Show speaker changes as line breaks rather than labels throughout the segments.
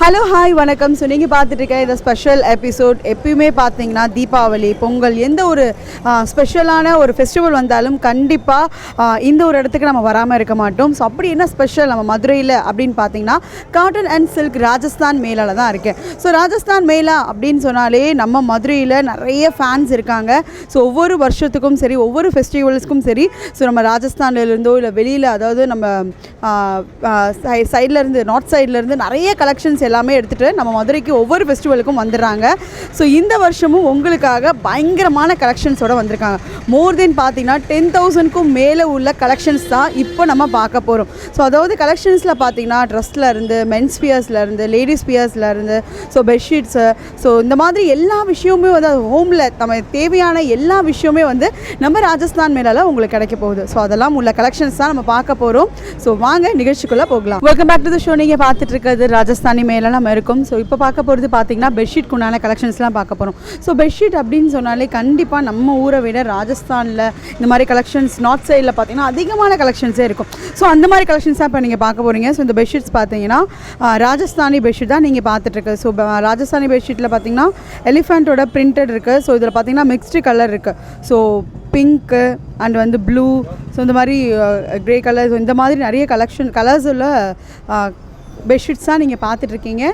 Hello hi வணக்கம். So நீங்கள் பார்த்துட்டு இருக்க இந்த ஸ்பெஷல் எபிசோட் எப்பயுமே பார்த்தீங்கன்னா தீபாவளி பொங்கல் எந்த ஒரு ஸ்பெஷலான ஒரு ஃபெஸ்டிவல் வந்தாலும் கண்டிப்பாக இந்த ஒரு இடத்துக்கு நம்ம வராமல் இருக்க மாட்டோம். ஸோ அப்படி என்ன ஸ்பெஷல் நம்ம மதுரையில் அப்படின்னு பார்த்தீங்கன்னா காட்டன் அண்ட் சில்க் ராஜஸ்தான் மேலால் தான் இருக்கேன். ஸோ ராஜஸ்தான் மேலா அப்படின்னு சொன்னாலே நம்ம மதுரையில் நிறைய ஃபேன்ஸ் இருக்காங்க. ஸோ ஒவ்வொரு வருஷத்துக்கும் சரி ஒவ்வொரு ஃபெஸ்டிவல்ஸ்க்கும் சரி ஸோ நம்ம ராஜஸ்தான்லேருந்தோ இல்லை வெளியில் அதாவது நம்ம சைடில் இருந்து நார்த் சைடில் இருந்து நிறைய கலெக்ஷன்ஸ் எல்லாமே எடுத்துகிட்டு நம்ம மதுரைக்கு ஒவ்வொரு ஃபெஸ்டிவலுக்கும் வந்துடுறாங்க. ஸோ இந்த வருஷமும் உங்களுக்காக பயங்கரமான கலெக்ஷன்ஸோட வந்திருக்காங்க. மோர் தென் பார்த்தீங்கன்னா டென் தௌசண்ட்க்கும் மேலே உள்ள கலெக்ஷன்ஸ் தான் இப்போ நம்ம பார்க்க போகிறோம் ஸோ அதாவது கலெக்ஷன்ஸில் பார்த்தீங்கன்னா ட்ரெஸ்ஸில் இருந்து மென்ஸ் பியர்ஸ்லேருந்து லேடிஸ் பியர்ஸ்லேருந்து ஸோ பெட்ஷீட்ஸு ஸோ இந்த மாதிரி எல்லா விஷயமுமே வந்து ஹோமில் நம்ம தேவையான எல்லா விஷயமே வந்து நம்ம ராஜஸ்தான் மேலால் உங்களுக்கு கிடைக்க போகுது. ஸோ அதெல்லாம் உள்ள கலெக்ஷன்ஸ் தான் நம்ம பார்க்க போகிறோம் ஸோ வாங்க நிகழ்ச்சிக்குள்ளே போகலாம். Welcome back to the show நீங்கள் பார்த்துட்டு இருக்கிறது ராஜஸ்தானி மேலே. நம்ம இருக்கும். ஸோ இப்போ பார்க்க போகிறது பார்த்தீங்கன்னா பெட்ஷீட்க்கு உண்டான கலெக்ஷன்ஸ்லாம் பார்க்க போகிறோம் ஸோ பெட்ஷீட் அப்படின்னு சொன்னாலே கண்டிப்பாக நம்ம ஊரை விட ராஜஸ்தானில் இந்த மாதிரி கலெக்ஷன்ஸ் நார்த் சைடில் பார்த்தீங்கன்னா அதிகமான கலெக்ஷன்ஸே இருக்கும். ஸோ அந்த மாதிரி கலெக்ஷன்ஸ் தான் இப்போ நீங்கள் பார்க்க போகிறீங்க ஸோ இந்த பெட்ஷீட்ஸ் பார்த்தீங்கன்னா ராஜஸ்தானி பெட்ஷீட் தான் நீங்கள் பார்த்துட்ருக்கு ஸோ ராஜஸ்தானி பெட்ஷீட்டில் பார்த்தீங்கன்னா எலிஃபெண்ட்டோட பிரிண்டட் இருக்குது ஸோ இதில் பார்த்தீங்கன்னா மிக்ஸ்டு கலர் இருக்குது ஸோ பிங்க்கு அண்ட் வந்து ப்ளூ ஸோ இந்த மாதிரி க்ரே கலர் ஸோ இந்த மாதிரி நிறைய கலெக்ஷன் கலர்ஸ் உள்ள பெட்ஷீட்ஸாக நீங்கள் பார்த்துட்ருக்கீங்க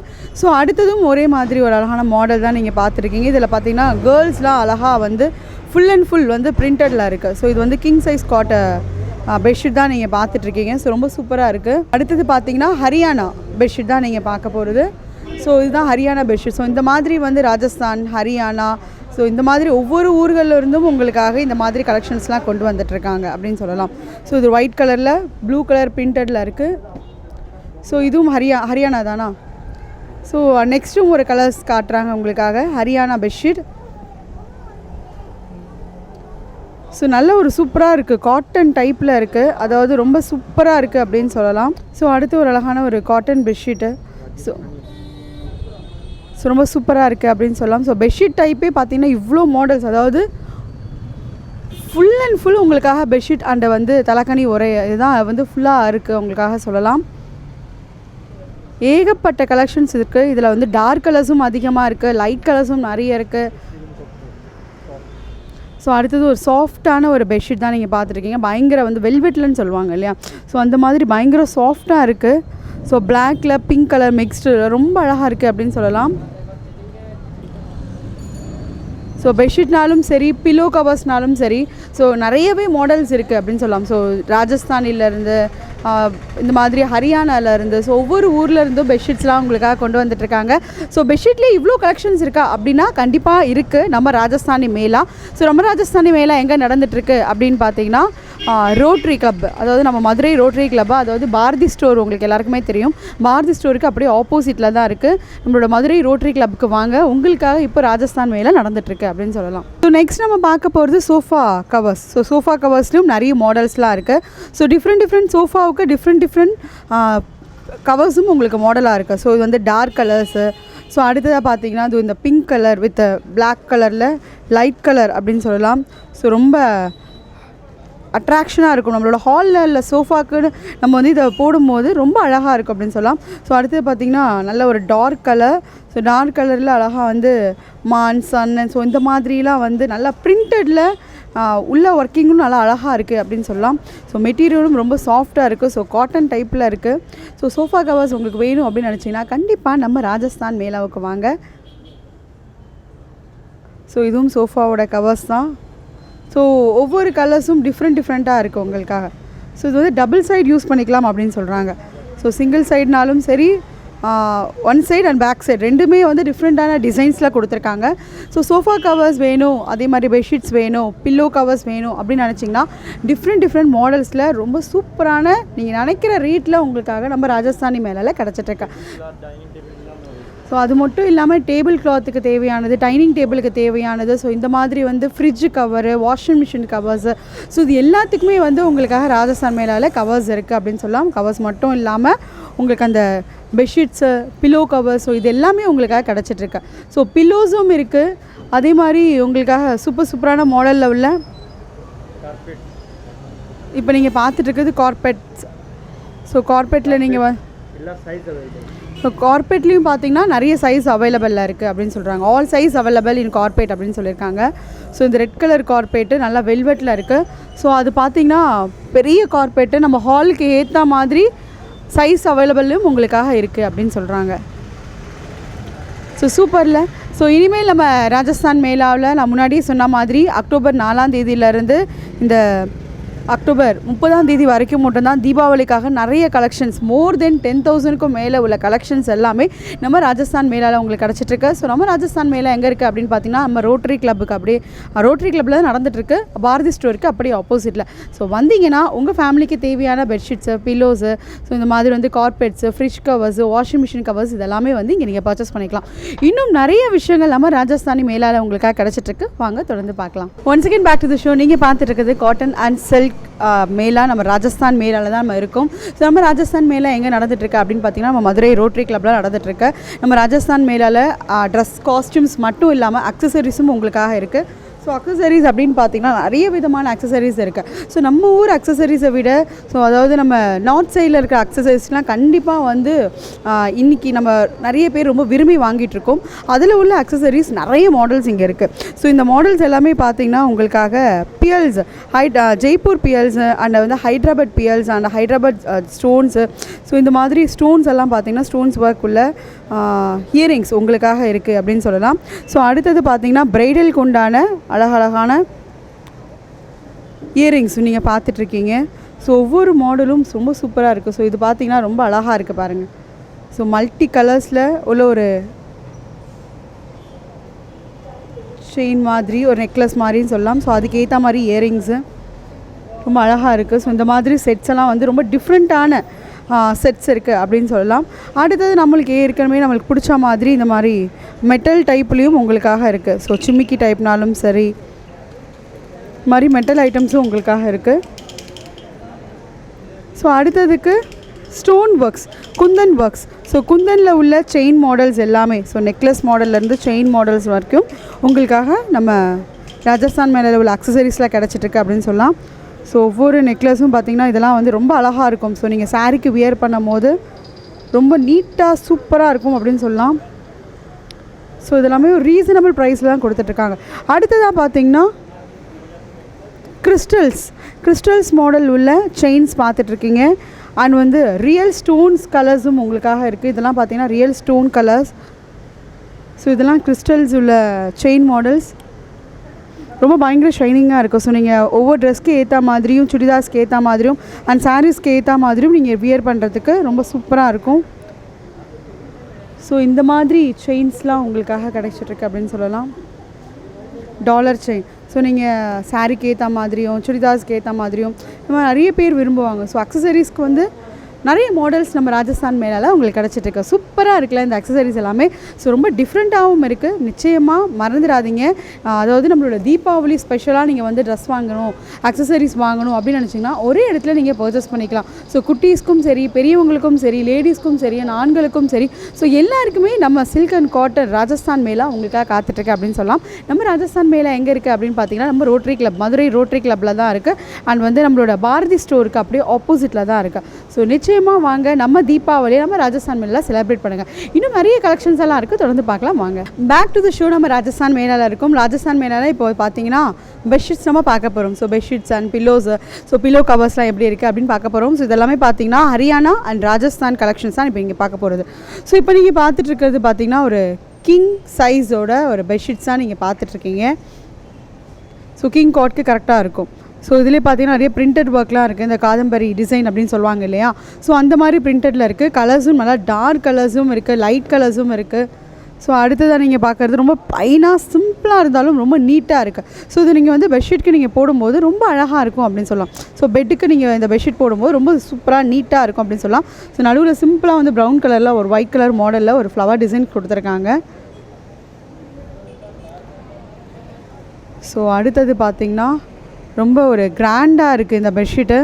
ஸோ அடுத்ததும் ஒரே மாதிரி ஒரு அழகான மாடல் தான் நீங்கள் பார்த்துருக்கீங்க இதில் பார்த்தீங்கன்னா கேர்ள்ஸ்லாம் அழகாக வந்து ஃபுல் அண்ட் ஃபுல் வந்து பிரிண்டடில் இருக்குது ஸோ இது வந்து கிங் சைஸ் காட்டை பெட்ஷீட் தான் நீங்கள் பார்த்துட்ருக்கீங்க ஸோ ரொம்ப சூப்பராக இருக்குது அடுத்தது பார்த்தீங்கன்னா ஹரியானா பெட்ஷீட் தான் நீங்கள் பார்க்க போகிறது ஸோ இதுதான் ஹரியானா பெட்ஷீட் ஸோ இந்த மாதிரி வந்து ராஜஸ்தான் ஹரியானா ஸோ இந்த மாதிரி ஒவ்வொரு ஊர்களில் இருந்தும் உங்களுக்காக இந்த மாதிரி கலெக்ஷன்ஸ்லாம் கொண்டு வந்துட்டுருக்காங்க அப்படின்னு சொல்லலாம். ஸோ இது ஒயிட் கலரில் ப்ளூ கலர் பிரிண்டடில் இருக்குது ஸோ இதுவும் ஹரியா ஹரியானா தானா? ஸோ நெக்ஸ்ட்டும் ஒரு கலர்ஸ் காட்டுறாங்க உங்களுக்காக. ஹரியானா பெட்ஷீட். ஸோ நல்ல ஒரு சூப்பராக இருக்குது காட்டன் டைப்பில் இருக்குது அதாவது ரொம்ப சூப்பராக இருக்குது அப்படின்னு சொல்லலாம். ஸோ அடுத்து ஒரு அழகான ஒரு காட்டன் பெட்ஷீட்டு ஸோ ஸோ ரொம்ப சூப்பராக இருக்குது அப்படின்னு சொல்லலாம். ஸோ பெட்ஷீட் டைப்பே பார்த்தீங்கன்னா இவ்வளோ மாடல்ஸ் அதாவது ஃபுல் அண்ட் ஃபுல் உங்களுக்காக பெட்ஷீட் அண்ட் வந்து தலைக்கணி உரை இதுதான் வந்து ஃபுல்லாக இருக்குது உங்களுக்காக சொல்லலாம். ஏகப்பட்ட கலெக்ஷன்ஸ் இருக்குது இதில் வந்து டார்க் கலர்ஸும் அதிகமாக இருக்குது லைட் கலர்ஸும் நிறைய இருக்குது ஸோ அடுத்தது ஒரு சாஃப்டான ஒரு பெட்ஷீட் தான் நீங்கள் பார்த்துருக்கீங்க. பயங்கர வந்து வெல்வெட்லன்னு சொல்லுவாங்க இல்லையா? ஸோ அந்த மாதிரி பயங்கர சாஃப்டாக இருக்குது ஸோ பிளாக்கில் பிங்க் கலர் மிக்ஸ்டு ரொம்ப அழகாக இருக்குது அப்படின்னு சொல்லலாம். ஸோ பெட்ஷீட்னாலும் சரி பில்லோ கவர்ஸ்னாலும் சரி. ஸோ நிறையவே மாடல்ஸ் இருக்குது அப்படின்னு சொல்லலாம். ஸோ ராஜஸ்தானிலேருந்து இந்த மாதிரி ஹரியானால இருந்து ஸோ ஒவ்வொரு ஊர்லேருந்தும் பெட்ஷீட்ஸ்லாம் உங்களுக்காக கொண்டு வந்துட்ருக்காங்க ஸோ பெட்ஷீட்லேயே இவ்வளோ கலெக்ஷன்ஸ் இருக்கா? அப்படின்னா கண்டிப்பாக இருக்குது நம்ம ராஜஸ்தானி மேலா ஸோ நம்ம ராஜஸ்தானி மேலா எங்கே நடந்துட்டுருக்கு அப்படின்னு பார்த்தீங்கன்னா ரோட்ரி கிளப் அதாவது நம்ம மதுரை ரோட்ரி கிளப் அதாவது பாரதி ஸ்டோர் உங்களுக்கு எல்லாருக்குமே தெரியும். பாரதி ஸ்டோருக்கு அப்படியே ஆப்போசிட்டில் தான் இருக்குது நம்மளோட மதுரை ரோட்ரி கிளப்புக்கு வாங்க. உங்களுக்காக இப்போ ராஜஸ்தான் மேலே நடந்துட்டுருக்கு அப்படின்னு சொல்லலாம். ஸோ நெக்ஸ்ட் நம்ம பார்க்க போகிறது சோஃபா கவர்ஸ் ஸோ சோஃபா கவர்ஸ்லையும் நிறைய மாடல்ஸ்லாம் இருக்குது ஸோ டிஃப்ரெண்ட் டிஃப்ரெண்ட் சோஃபாவுக்கு டிஃப்ரெண்ட் டிஃப்ரெண்ட் கவர்ஸும் உங்களுக்கு மாடலாக இருக்குது ஸோ இது வந்து டார்க் கலர்ஸு ஸோ அடுத்ததாக பார்த்தீங்கன்னா அது இந்த பிங்க் கலர் வித் பிளாக் கலரில் லைட் கலர் அப்படின்னு சொல்லலாம். ஸோ ரொம்ப அட்ராக்ஷனாக இருக்கும். நம்மளோட ஹாலில் இல்லை சோஃபாக்குன்னு நம்ம வந்து இதை போடும்போது ரொம்ப அழகாக இருக்கும் அப்படின்னு சொல்லலாம். ஸோ அடுத்தது பார்த்திங்கன்னா நல்ல ஒரு டார்க் கலர் ஸோ டார்க் கலரில் அழகாக வந்து மான் சன் ஸோ இந்த மாதிரிலாம் வந்து நல்லா பிரிண்டடில் உள்ள ஒர்க்கிங்கும் நல்லா அழகாக இருக்குது அப்படின்னு சொல்லலாம். ஸோ மெட்டீரியலும் ரொம்ப சாஃப்டாக இருக்குது ஸோ காட்டன் டைப்பில் இருக்குது ஸோ சோஃபா கவர்ஸ் உங்களுக்கு வேணும் அப்படின்னு நினச்சிங்கன்னா கண்டிப்பாக நம்ம ராஜஸ்தான் மேலாவுக்கு வாங்க. ஸோ இதுவும் சோஃபாவோட கவர்ஸ் தான். ஸோ ஒவ்வொரு கலர்ஸும் டிஃப்ரெண்ட் டிஃப்ரெண்ட்டாக இருக்குது உங்களுக்காக. ஸோ இது வந்து டபுள் சைடு யூஸ் பண்ணிக்கலாம் அப்படின்னு சொல்கிறாங்க ஸோ சிங்கிள் சைடுனாலும் சரி one side and back side ரெண்டுமே வந்து டிஃப்ரெண்ட்டான டிசைன்ஸில் கொடுத்துருக்காங்க. ஸோ சோஃபா கவர்ஸ் வேணும் அதே மாதிரி பெட்ஷீட்ஸ் வேணும் பில்லோ கவர்ஸ் வேணும் அப்படின்னு நினச்சிங்கன்னா டிஃப்ரெண்ட் டிஃப்ரெண்ட் மாடல்ஸில் ரொம்ப சூப்பரான நீங்கள் நினைக்கிற ரேட்டில் உங்களுக்காக நம்ம ராஜஸ்தானி மேலே கிடச்சிட்ருக்கேன் ஸோ அது மட்டும் இல்லாமல் டேபிள் கிளாத்துக்கு தேவையானது டைனிங் டேபிளுக்கு தேவையானது. ஸோ இந்த மாதிரி வந்து fridge cover washing machine covers so இது எல்லாத்துக்குமே வந்து உங்களுக்காக ராஜஸ்தான் மேலால் கவர்ஸ் இருக்குது அப்படின்னு சொல்லலாம். கவர்ஸ் மட்டும் இல்லாமல் உங்களுக்கு அந்த பெட்ஷீட்ஸு பில்லோ கவர்ஸ் ஸோ இது எல்லாமே உங்களுக்காக கிடச்சிட்ருக்கு. ஸோ பில்லோஸும் இருக்குது அதே மாதிரி உங்களுக்காக சூப்பர் சூப்பரான மாடலில் உள்ள இப்போ நீங்கள் பார்த்துட்டு இருக்கிறது கார்பெட்ஸ் ஸோ கார்பெட்டில் நீங்கள் இப்போ கார்பெட்லேயும் பார்த்தீங்கன்னா நிறைய சைஸ் அவைலபிளில் இருக்குது அப்படின்னு சொல்கிறாங்க all size available in carpet அப்படின்னு சொல்லியிருக்காங்க. ஸோ இந்த ரெட் கலர் கார்பெட்டு நல்லா வெல்வெட்டில் இருக்குது ஸோ அது பார்த்தீங்கன்னா பெரிய கார்பெட்டு நம்ம ஹாலுக்கு ஏற்ற மாதிரி சைஸ் அவைலபிளும் உங்களுக்காக இருக்குது அப்படின்னு சொல்கிறாங்க ஸோ சூப்பரில் ஸோ இனிமேல் நம்ம ராஜஸ்தான் மேலாவில் நான் முன்னாடியே சொன்ன மாதிரி அக்டோபர் நாலாம் தேதியிலேருந்து இந்த அக்டோபர் முப்பதாம் தேதி வரைக்கும் மட்டும்தான் தீபாவளிக்காக நிறைய கலெக்ஷன்ஸ் மோர் தென் டென் தௌசண்ட்க்கும் மேலே உள்ள கலெக்ஷன்ஸ் எல்லாமே நம்ம ராஜஸ்தான் மேலால் உங்களுக்கு கிடச்சிட்ருக்கு. ஸோ நம்ம ராஜஸ்தான் மேலே எங்கே இருக்குது அப்படின்னு பார்த்தீங்கன்னா நம்ம ரோட்டரி கிளப்புக்கு அப்படியே ரோட்டரி கிளப்பில் தான் நடந்துட்டுருக்கு பாரதி ஸ்டோருக்கு அப்படியே ஆப்போசிட்டில் ஸோ வந்தீங்கன்னா உங்கள் ஃபேமிலிக்கு தேவையான பெட்ஷீட்ஸு பில்லோஸு ஸோ இந்த மாதிரி வந்து carpets fridge covers washing machine covers இதெல்லாமே வந்து இங்கே நீங்கள் பர்ச்சேஸ் பண்ணிக்கலாம். இன்னும் நிறைய விஷயங்கள் நம்ம ராஜஸ்தானி மேலால் உங்களுக்காக கிடச்சிட்ருக்கு. வாங்க தொடர்ந்து பார்க்கலாம். One second back to the show நீங்கள் பார்த்துட்டு இருக்குது காட்டன் அண்ட் சில்க் மேலாக நம்ம ராஜஸ்தான் மேலால் தான் நம்ம இருக்கோம். ஸோ நம்ம ராஜஸ்தான் மேலே எங்கே நடந்துட்டுருக்கு அப்படின்னு பார்த்தீங்கன்னா நம்ம மதுரை ரோட்ரி கிளப்பில் நடந்துட்டுருக்கு. நம்ம ராஜஸ்தான் மேலால் ட்ரெஸ் காஸ்டியூம்ஸ் மட்டும் இல்லாமல் அக்சசரிஸும் உங்களுக்காக இருக்குது ஸோ அக்சசரிஸ் அப்படின்னு பார்த்தீங்கன்னா நிறைய விதமான அக்சசரிஸ் இருக்குது ஸோ நம்ம ஊர் அக்சசரிஸை விட ஸோ அதாவது நம்ம நார்த் சைடில் இருக்கிற அக்சசரிஸ்லாம் கண்டிப்பாக வந்து இன்றைக்கி நம்ம நிறைய பேர் ரொம்ப விரும்பி வாங்கிட்டுருக்கோம் அதில் உள்ள அக்சசரிஸ் நிறைய மாடல்ஸ் இங்கே இருக்குது ஸோ இந்த மாடல்ஸ் எல்லாமே பார்த்தீங்கன்னா உங்களுக்காக பியல்ஸ் ஹைட் ஜெய்ப்பூர் பியல்ஸ் அண்ட் வந்து Hyderabad pearls and Hyderabad stones so இந்த மாதிரி ஸ்டோன்ஸ் எல்லாம் பார்த்தீங்கன்னா ஸ்டோன்ஸ் ஒர்க் உள்ள இயரிங்ஸ் உங்களுக்காக இருக்குது அப்படின்னு சொல்லலாம். ஸோ அடுத்தது பார்த்தீங்கன்னா பிரைடலுக்கு உண்டான அழகழகான இயரிங்ஸ் நீங்கள் பார்த்துட்ருக்கீங்க. ஸோ ஒவ்வொரு மாடலும் ரொம்ப சூப்பராக இருக்குது ஸோ இது பார்த்தீங்கன்னா ரொம்ப அழகாக இருக்குது பாருங்கள் ஸோ மல்டி கலர்ஸில் உள்ள ஒரு செயின் மாதிரி ஒரு நெக்லஸ் மாதிரின்னு சொல்லலாம். ஸோ அதுக்கேற்ற மாதிரி இயரிங்ஸு ரொம்ப அழகாக இருக்குது ஸோ இந்த மாதிரி செட்ஸ் எல்லாம் வந்து ரொம்ப டிஃப்ரெண்ட்டான செட்ஸ் இருக்குது அப்படின்னு சொல்லலாம். அடுத்தது நம்மளுக்கு ஏற்கனவே நம்மளுக்கு பிடிச்ச மாதிரி இந்த மாதிரி மெட்டல் டைப்லேயும் உங்களுக்காக இருக்குது ஸோ சிம்மிக்கி டைப்னாலும் சரி. மாதிரி மெட்டல் ஐட்டம்ஸும் உங்களுக்காக இருக்குது ஸோ அடுத்ததுக்கு stone works Kundan works so குந்தனில் உள்ள செயின் மாடல்ஸ் எல்லாமே ஸோ நெக்லஸ் மாடல்லேருந்து செயின் மாடல்ஸ் வரைக்கும் உங்களுக்காக நம்ம ராஜஸ்தான் மேலே உள்ள அக்சசரிஸ்லாம் கிடச்சிட்ருக்கு அப்படின்னு சொல்லலாம். ஸோ ஒவ்வொரு நெக்லஸும் பார்த்திங்கன்னா இதெல்லாம் வந்து ரொம்ப அழகாக இருக்கும். ஸோ நீங்கள் சாரீக்கு வியர் பண்ணும் போது ரொம்ப நீட்டாக சூப்பராக இருக்கும் அப்படின்னு சொல்லலாம். ஸோ இதெல்லாமே ஒரு ரீசனபிள் ப்ரைஸில் தான் கொடுத்துட்ருக்காங்க. அடுத்ததாக பார்த்தீங்கன்னா கிறிஸ்டல்ஸ் கிறிஸ்டல்ஸ் மாடல் உள்ள செயின்ஸ் பார்த்துட்ருக்கீங்க. அண்ட் வந்து ரியல் ஸ்டோன்ஸ் கலர்ஸும் உங்களுக்காக இருக்குது இதெல்லாம் பார்த்தீங்கன்னா ரியல் ஸ்டோன் கலர்ஸ் ஸோ இதெல்லாம் கிறிஸ்டல்ஸ் உள்ள செயின் மாடல்ஸ் ரொம்ப பயங்கர ஷைனிங்காக இருக்கும். ஸோ நீங்கள் ஒவ்வொரு ட்ரெஸ்க்கு ஏற்ற மாதிரியும் சுடிதார்ஸ்க்கு ஏற்ற மாதிரியும் அண்ட் சாரீஸ்க்கு ஏற்ற மாதிரியும் நீங்கள் வியர் பண்ணுறதுக்கு ரொம்ப சூப்பராக இருக்கும். ஸோ இந்த மாதிரி செயின்ஸ்லாம் உங்களுக்காக கிடைச்சிட்ருக்கு அப்படின்னு சொல்லலாம். டாலர் செயின் ஸோ நீங்கள் சாரீக்கு ஏற்ற மாதிரியும் சுடிதார்ஸ்க்கு ஏற்ற மாதிரியும் இந்த மாதிரி நிறைய பேர் விரும்புவாங்க. ஸோ அக்சசரிஸ்க்கு வந்து நிறைய மாடல்ஸ் நம்ம ராஜஸ்தான் மேலால் உங்களுக்கு கிடச்சிட்ருக்கு. சூப்பராக இருக்குல்ல இந்த அக்சசரிஸ் எல்லாமே. ஸோ ரொம்ப டிஃப்ரெண்ட்டாகவும் இருக்குது நிச்சயமாக மறந்துடாதீங்க. அதாவது நம்மளோட தீபாவளி ஸ்பெஷலாக நீங்கள் வந்து ட்ரெஸ் வாங்கணும் அக்சசரிஸ் வாங்கணும் அப்படின்னு நினச்சிங்கன்னா ஒரே இடத்துல நீங்கள் பர்ச்சேஸ் பண்ணிக்கலாம். ஸோ குட்டீஸ்க்கும் சரி பெரியவங்களுக்கும் சரி லேடிஸ்க்கும் சரி ஆண்களுக்கும் சரி. ஸோ எல்லாருக்குமே நம்ம சில்க் அண்ட் காட்டன் ராஜஸ்தான் மேலாக உங்களுக்காக காத்துட்ருக்கு அப்படின்னு சொல்லலாம். நம்ம ராஜஸ்தான் மேலே எங்கே இருக்குது அப்படின்னு பார்த்தீங்கன்னா நம்ம ரோட்டரி கிளப் மதுரை ரோட்டரி கிளப்பில் தான் இருக்குது அண்ட் வந்து நம்மளோட பாரதி ஸ்டோருக்கு அப்படியே ஆப்போசிட்டில் தான் இருக்குது ஸோ நிச்சயம் நிச்சயமாக வாங்க. நம்ம தீபாவளியை நம்ம ராஜஸ்தான் மேலாம் செலிப்ரேட் பண்ணுங்கள் இன்னும் நிறைய கலெக்ஷன்ஸ் எல்லாம் இருக்குது தொடர்ந்து பார்க்கலாம். வாங்க. பேக் டு த ஷோ நம்ம ராஜஸ்தான் மேலால் இருக்கும். ராஜஸ்தான் மேலால இப்போ பார்த்தீங்கன்னா பெட்ஷீட்ஸ் நம்ம பார்க்க போகிறோம் so bedsheets and pillows so pillow கவர்ஸ்லாம் எப்படி இருக்குது அப்படின்னு பார்க்க போகிறோம் ஸோ இதெல்லாமே பார்த்தீங்கன்னா ஹரியானா அண்ட் ராஜஸ்தான் கலெக்ஷன்ஸ் தான் இப்போ இங்கே பார்க்க போகிறது ஸோ இப்போ நீங்கள் பார்த்துட்டு இருக்கிறது பார்த்தீங்கன்னா ஒரு கிங் சைஸோட ஒரு பெட்ஷீட்ஸ் தான் நீங்கள் பார்த்துட்ருக்கீங்க ஸோ கிங் காட்க்கு கரெக்டாக இருக்கும். ஸோ இதுலேயே பார்த்தீங்கன்னா நிறைய பிரிண்டட் ஒர்க்லாம் இருக்குது இந்த காதம்பரி டிசைன் அப்படின்னு சொல்லுவாங்க இல்லையா? ஸோ அந்த மாதிரி பிரிண்டடில் இருக்குது கலர்ஸும் நல்லா டார்க் கலர்ஸும் இருக்குது லைட் கலர்ஸும் இருக்குது ஸோ அடுத்ததாக நீங்கள் பார்க்குறது ரொம்ப பைனாக சிம்பிளாக இருந்தாலும் ரொம்ப நீட்டாக இருக்குது ஸோ இது நீங்கள் வந்து பெட்ஷீட்க்கு நீங்கள் போடும்போது ரொம்ப அழகாக இருக்கும் அப்படின்னு சொல்லலாம். ஸோ பெட்டுக்கு நீங்கள் இந்த பெட்ஷீட் போடும்போது ரொம்ப சூப்பராக நீட்டாக இருக்கும் அப்படின்னு சொல்லலாம். ஸோ நடுவில் சிம்பிளாக வந்து ப்ரௌன் கலரில் ஒரு ஒயிட் கலர் மாடலில் ஒரு ஃப்ளவர் டிசைன் கொடுத்துருக்காங்க. ஸோ அடுத்தது பார்த்திங்கன்னா ரொம்ப ஒரு கிராண்டாக இருக்குது இந்த பெட்ஷீட்டு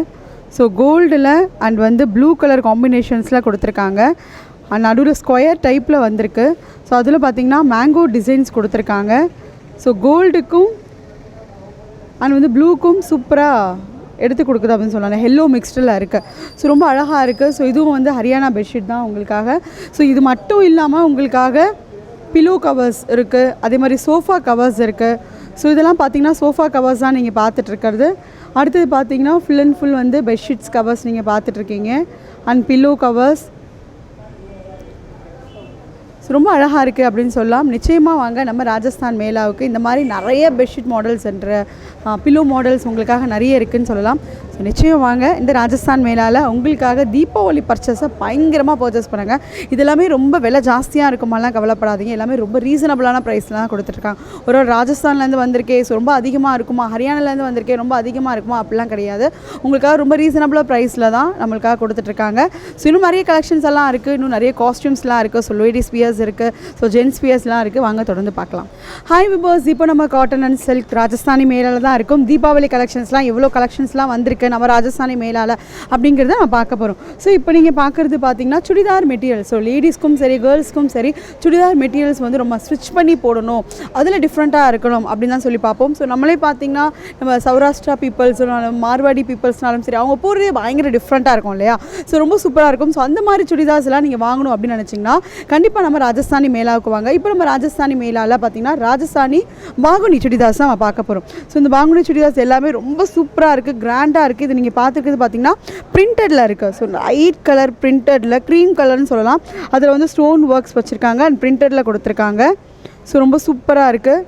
ஸோ கோல்டில் அண்ட் வந்து ப்ளூ கலர் காம்பினேஷன்ஸில் கொடுத்துருக்காங்க. அண்ட் நடுவில் ஸ்கொயர் டைப்பில் வந்திருக்கு. ஸோ அதில் பார்த்திங்கன்னா மேங்கோ டிசைன்ஸ் கொடுத்துருக்காங்க. ஸோ கோல்டுக்கும் அண்ட் வந்து ப்ளூக்கும் சூப்பராக எடுத்து கொடுக்குது அப்படின்னு சொல்லலாம் ஹெல்லோ மிக்ஸ்டில் இருக்குது ஸோ ரொம்ப அழகாக இருக்குது ஸோ இதுவும் வந்து ஹரியானா பெட்ஷீட் தான் உங்களுக்காக. ஸோ இது மட்டும் இல்லாமல் உங்களுக்காக பிலோ கவர்ஸ் இருக்குது அதே மாதிரி சோஃபா கவர்ஸ் இருக்குது ஸோ இதெல்லாம் பார்த்தீங்கன்னா சோஃபா கவர்ஸ் தான் நீங்கள் பார்த்துட்ருக்கிறது அடுத்தது பார்த்தீங்கன்னா ஃபுல் அண்ட் ஃபுல் வந்து பெட்ஷீட்ஸ் கவர்ஸ் நீங்கள் பார்த்துட்ருக்கீங்க அண்ட் பில்லோ கவர்ஸ் ஸோ ரொம்ப அழகாக இருக்குது அப்படின்னு சொல்லலாம். நிச்சயமாக வாங்க நம்ம ராஜஸ்தான் மேலாவுக்கு. இந்த மாதிரி நிறைய பெட்ஷீட் மாடல்ஸ் என்ற பில்லோ மாடல்ஸ் உங்களுக்காக நிறைய இருக்குதுன்னு சொல்லலாம். ஸோ நிச்சயம் வாங்க. இந்த ராஜஸ்தான் மேலால் உங்களுக்காக தீபாவளி பர்ச்சேஸை பயங்கரமாக பர்ச்சேஸ் பண்ணுங்கள் இது எல்லாமே ரொம்ப விலை ஜாஸ்தியாக இருக்குமாலாம் கவலைப்படாதீங்க. எல்லாமே ரொம்ப ரீசனபிளான ப்ரைஸ்லாம் கொடுத்துருக்காங்க ஒரு ஒரு ராஜஸ்தான்லேருந்து வந்திருக்கே ஸோ ரொம்ப அதிகமாக இருக்குமா? ஹரியானாலேருந்து வந்திருக்கே ரொம்ப அதிகமாக இருக்குமா? அப்படிலாம் கிடையாது. உங்களுக்காக ரொம்ப ரீசனபிளாக ப்ரைஸில் தான் நம்மளுக்காக கொடுத்துட்ருக்காங்க. ஸோ இன்னும் நிறைய கலெக்ஷன்ஸ் எல்லாம் இருக்குது இன்னும் நிறைய காஸ்டியூம்ஸ்லாம் இருக்குது ஸோ லேடிஸ் பியர்ஸ் இருக்குது ஸோ ஜென்ஸ் பியர்ஸ்லாம் இருக்குது வாங்க தொடர்ந்து பார்க்கலாம். ஹாய் விபர்ஸ் இப்போ நம்ம காட்டன் அண்ட் சில்க் ராஜஸ்தானி மேலால் தான் இருக்கும். தீபாவளி கலெக்ஷன்ஸ்லாம் எவ்வளோ கலெக்ஷன்ஸ்லாம் வந்திருக்கு. நம்ம ராஜஸ்தானி மேலால் அப்படிங்கிறத நம்ம பார்க்க போகிறோம் ஸோ இப்போ நீங்கள் பார்க்குறது பார்த்தீங்கன்னா சுடிதார் மெட்டீரியல் ஸோ லேடிஸ்க்கும் சரி கேர்ள்ஸ்க்கும் சரி சுடிதார் மெட்டீரியல்ஸ் வந்து ரொம்ப ஸ்விட்ச் பண்ணி போடணும். அதில் டிஃப்ரெண்ட்டாக இருக்கணும் அப்படின்னு தான் சொல்லி பார்ப்போம். ஸோ நம்மளே பார்த்தீங்கன்னா நம்ம சௌராஷ்டிரா பீப்புள்ஸ்னாலும் மார்வாடி பீப்புள்ஸ்னாலும் சரி அவங்க போகிறதே பயங்கர டிஃப்ரெண்ட்டாக இருக்கும் இல்லையா? ஸோ ரொம்ப சூப்பராக இருக்கும். ஸோ அந்த மாதிரி சுடிதார்ஸ் எல்லாம் நீங்கள் வாங்கணும் அப்படின்னு நினச்சிங்கன்னா கண்டிப்பாக நம்ம ராஜஸ்தானி மேலாவுக்கு வாங்க. இப்போ நம்ம ராஜஸ்தானி மேலால பார்த்தீங்கன்னா ராஜஸ்தானி பாகுனி சுடிதார்ஸ் தான் நம்ம பார்க்க போகிறோம் ஸோ இந்த பாகுனி சுடிதார்ஸ் எல்லாமே ரொம்ப சூப்பராக இருக்குது கிராண்டாக இருக்குது இது நீங்கள் பார்த்துருக்குது பார்த்தீங்கன்னா பிரிண்டடில் இருக்குது ஸோ லைட் கலர் பிரிண்டடில் க்ரீம் கலர்னு சொல்லலாம். அதில் வந்து ஸ்டோன் ஒர்க்ஸ் வச்சுருக்காங்க. அண்ட் பிரிண்டடில் கொடுத்துருக்காங்க. ஸோ ரொம்ப சூப்பராக இருக்குது